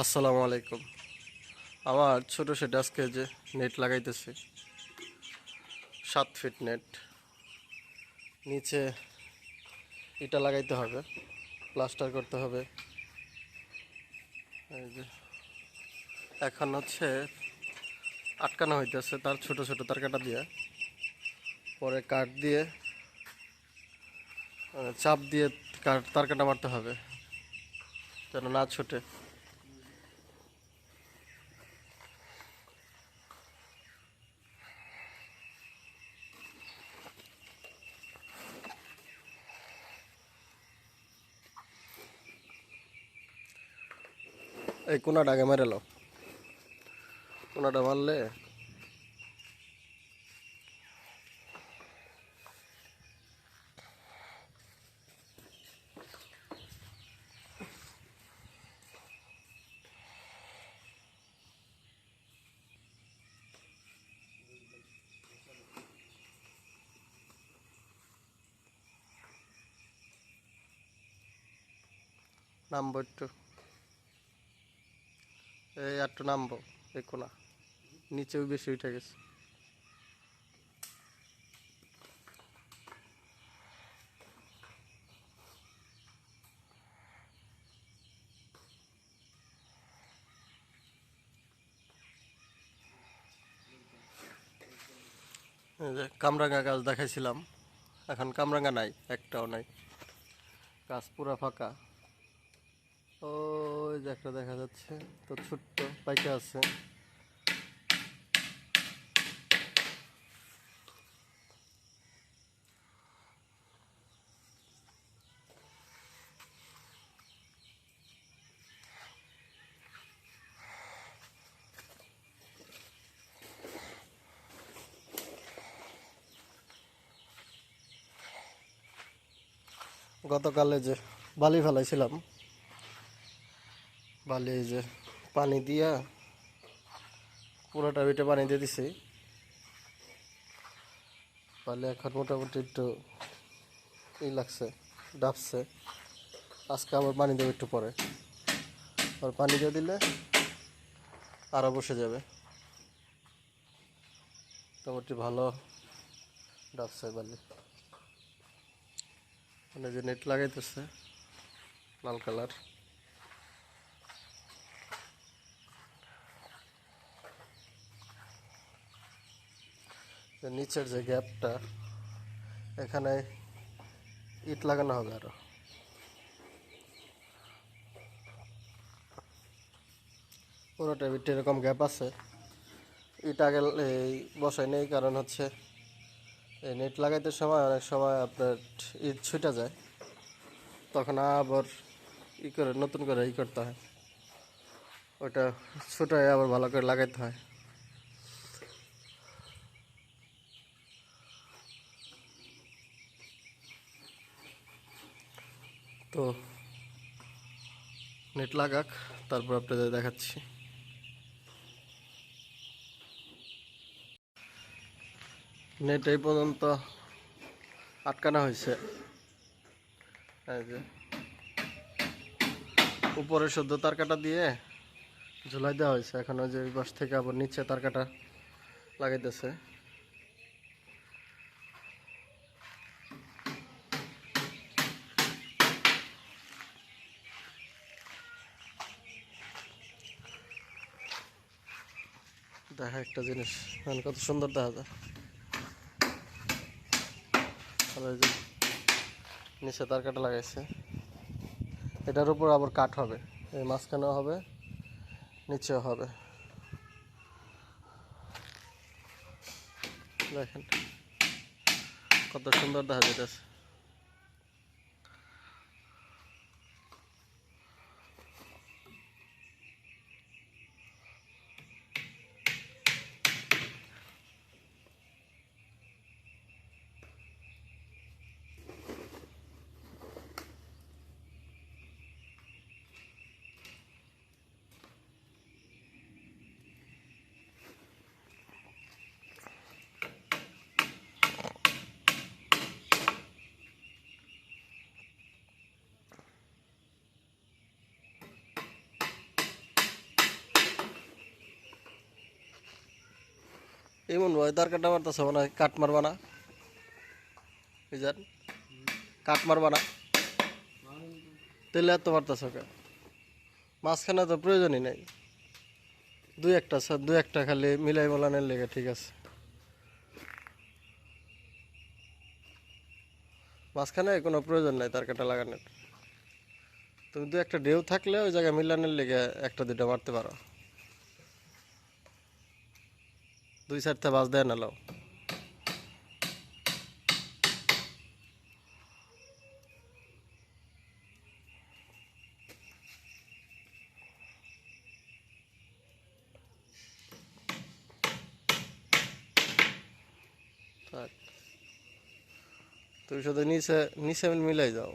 আসসালামু আলাইকুম। আমার ছোট সেটা আজকে যে নেট লাগাইতেছি, সাত ফিট নেট। নিচে ইটা লাগাইতে হবে, প্লাস্টার করতে হবে। এই যে, এখন হচ্ছে আটকানো হইতেছে তার ছোট ছোট তার কাটা দিয়ে। পরে কাঠ দিয়ে, চাপ দিয়ে তার কাটা মারতে হবে, যেন না ছোটে। এই কোনাটা আগে মেরে লো কোনাটা মারলে? নামবো একটু। এই একটু নামবো, এই কোনা। নিচেও বেশি উঠে গেছে। কামরাঙ্গা গাছ দেখাইছিলাম। এখন কামরাঙ্গা নাই, একটাও নাই। গাছ পুরা ফাঁকা। যে একটা দেখা যাচ্ছে তো ছোট্ট পাইকা আছে। গতকালে যে বালি ফেলাইছিলাম বালি এই যে পানি দিয়া পুরোটা বিটে পানি দিয়ে দিছি। বালি এখন মোটামুটি একটু ই লাগছে, ডাবছে। আজকে আবার পানি দেবো একটু পরে। আর পানি দিয়ে দিলে আরও বসে যাবে। মোটামুটি ভালো ডাবছে বালি। মানে যে নেট লাগাইতেছে, লাল কালার। যে নিচের যে গ্যাপটা, এখানে ইট লাগানো হবে আরও। পুরোটা ইট এরকম গ্যাপ আছে। ইট আগে এই বসাই নেই, কারণ হচ্ছে এই নেট লাগাইতে সময় অনেক সময় আপনার ইট ছুটে যায়। তখন আবার ই করে, নতুন করে ই করতে হয়। ওটা ছুটায় আবার ভালো করে লাগাইতে হয়। তো নেট লাগাক, তারপর আপনাদের দেখাচ্ছি। নেট এই পর্যন্ত আটকানো হয়েছে। উপরে সদ্য তার কাটা দিয়ে ঝুলাই দেওয়া হয়েছে। এখন ওই যে পাশ থেকে আবার নিচে তার কাটা লাগাইতেছে। দেখা একটা জিনিস। মানে কত সুন্দর দেখা যায়। নিচে তার কাটা লাগাইছে। এটার উপর আবার কাঠ হবে। এই মাঝখানেও হবে, নিচেও হবে। দেখেন কত সুন্দর দেখা যেতেছে এমন তার কাটা মারতেছে মনে কাট মারবা না। বুঝলেন কাট মারবা না। তেলে এত মারতেছ ওকে। মাঝখানে তো প্রয়োজনই নেই। দুই একটা স্যার দুই একটা খালি মিলাই বলানের লেগে ঠিক আছে। মাঝখানে কোনো প্রয়োজন নাই তার কাটা লাগানোর। তুমি দু একটা ঢেউ থাকলে ওই জায়গায় মিলানের লেগে একটা দুটো মারতে পারো। দুই সাইডটা বাজ দেয় না লাও থাক। তুমি শুধু নিচে নিচে মিলাই যাও।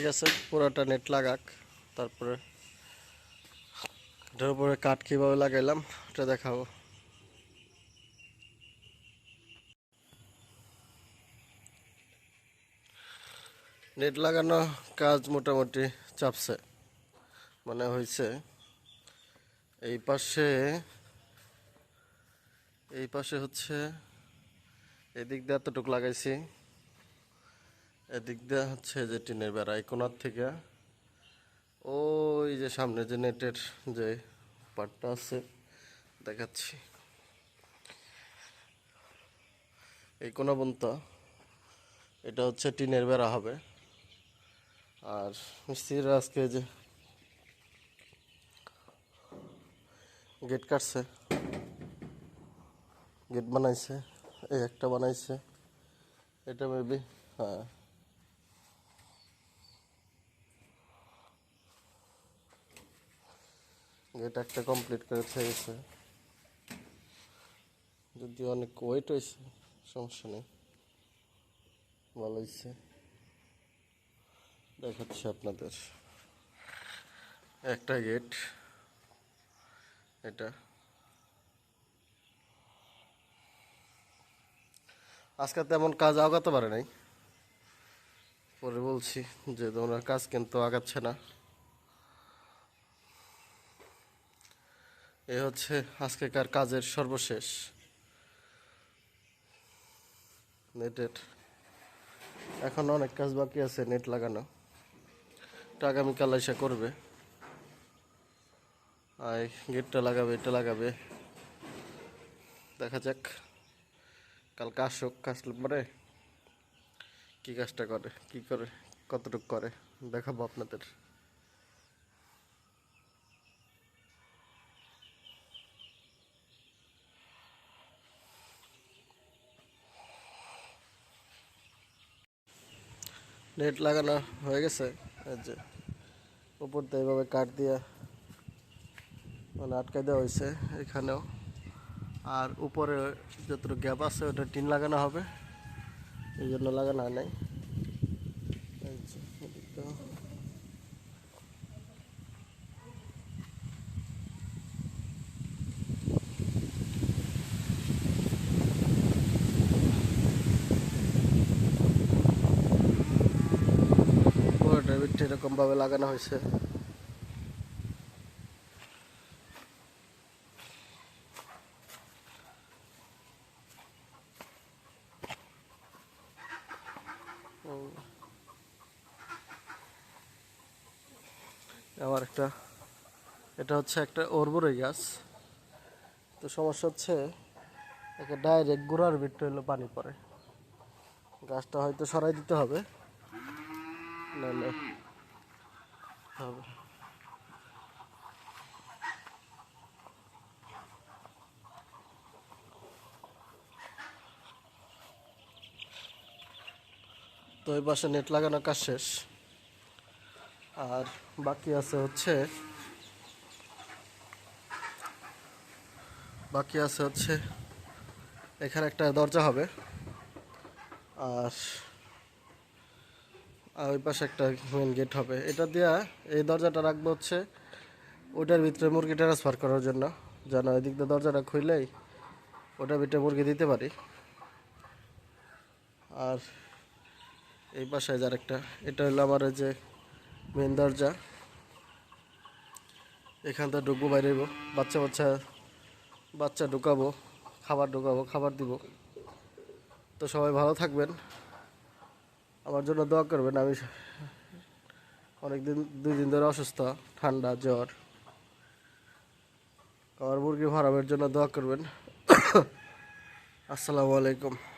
ঠিক আছে, পুরোটা নেট লাগাক, তারপরে এটার উপরে কাঠ কীভাবে লাগাইলাম, ওটা দেখাবো। নেট লাগানো কাজ মোটামুটি চাপছে মানে হয়েছে এই পাশে এই পাশে হচ্ছে, এদিক দিয়ে এতটুকু লাগাইছি। এদিক দিয়ে হচ্ছে যে টিনের বেড়া, এই কোনার থেকে। ওই যে সামনে যে নেটের যে পাটটা আছে, দেখাচ্ছি। এই কোনা পর্যন্ত এটা হচ্ছে টিনের বেড়া হবে। আর মিস্ত্রিরা আজকে যে গেট কাটছে, গেট বানাইছে, এই একটা বানাইছে। এটা মেবি হ্যাঁ। গেট একটা কমপ্লিট করে গেছে যদি অনেক ওয়েট হয়েছে, সমস্যা নেই। ভালো হয়েছে। দেখাচ্ছি আপনাদের। একটা গেট এটা। আজকে তেমন কাজ আগাতে পারে নাই। পরে বলছি যে তোমরা কাজ কিন্তু আগাচ্ছে না। এ হচ্ছে আজকেকার কাজের সর্বশেষ। নেটের এখন অনেক কাজ বাকি আছে নেট লাগানো। এটা আগামীকাল এসে করবে। আর গেটটা লাগাবে, এটা লাগাবে। দেখা যাক। কালকে আসুক আসলে পরে। কী কাজটা করে, কি করে, কতটুকু করে, দেখাবো আপনাদের। নেট লাগানো হয়ে গেছে। এই যে, উপর দিয়ে এইভাবে কাঠ দিয়ে মানে আটকে দেওয়া হয়েছে এখানেও। আর উপরে যতটুকু গ্যাপ আছে, ওটা টিন লাগানো হবে। এই জন্য লাগানো হয় নাই এই যে, এদিকটাও। পুরোটা বিটটা এরকমভাবে লাগানো হয়েছে। আমার একটা, এটা হচ্ছে একটা অর্বরই গাছ। তো সমস্যা হচ্ছে, একে ডাইরেক্ট গোড়ার ভিতরে হলো পানি পড়ে। গাছটা হয়তো সরাই দিতে হবে। নাহলে হবে তো এই পাশে নেট লাগানোর কাজ শেষ। আর বাকি আছে হচ্ছে বাকি আছে হচ্ছে এখানে একটা দরজা হবে। আর আর ওই পাশে একটা মেন গেট হবে। এটা দিয়া এই দরজাটা রাখব হচ্ছে ওটার ভিতরে মুরগি ট্রান্সফার করার জন্য। যেন এদিক দিয়ে দরজাটা খুললেই ওটার ভিতরে মুরগি দিতে পারি। আর এই পাশে যার একটা এটা হলো আমার যে মেন দরজা। এখান থেকে ঢুকবো, বাইরে। বাচ্চা বাচ্চা বাচ্চা ঢুকাবো, খাবার ঢুকাবো, খাবার দিব। তো সবাই ভালো থাকবেন। আমার জন্য দোয়া করবেন, আমি অনেকদিন, দুই দিন ধরে অসুস্থ, ঠান্ডা, জ্বর। আমার মুরগি ফার্মের জন্য দোয়া করবেন। আসসালামু আলাইকুম।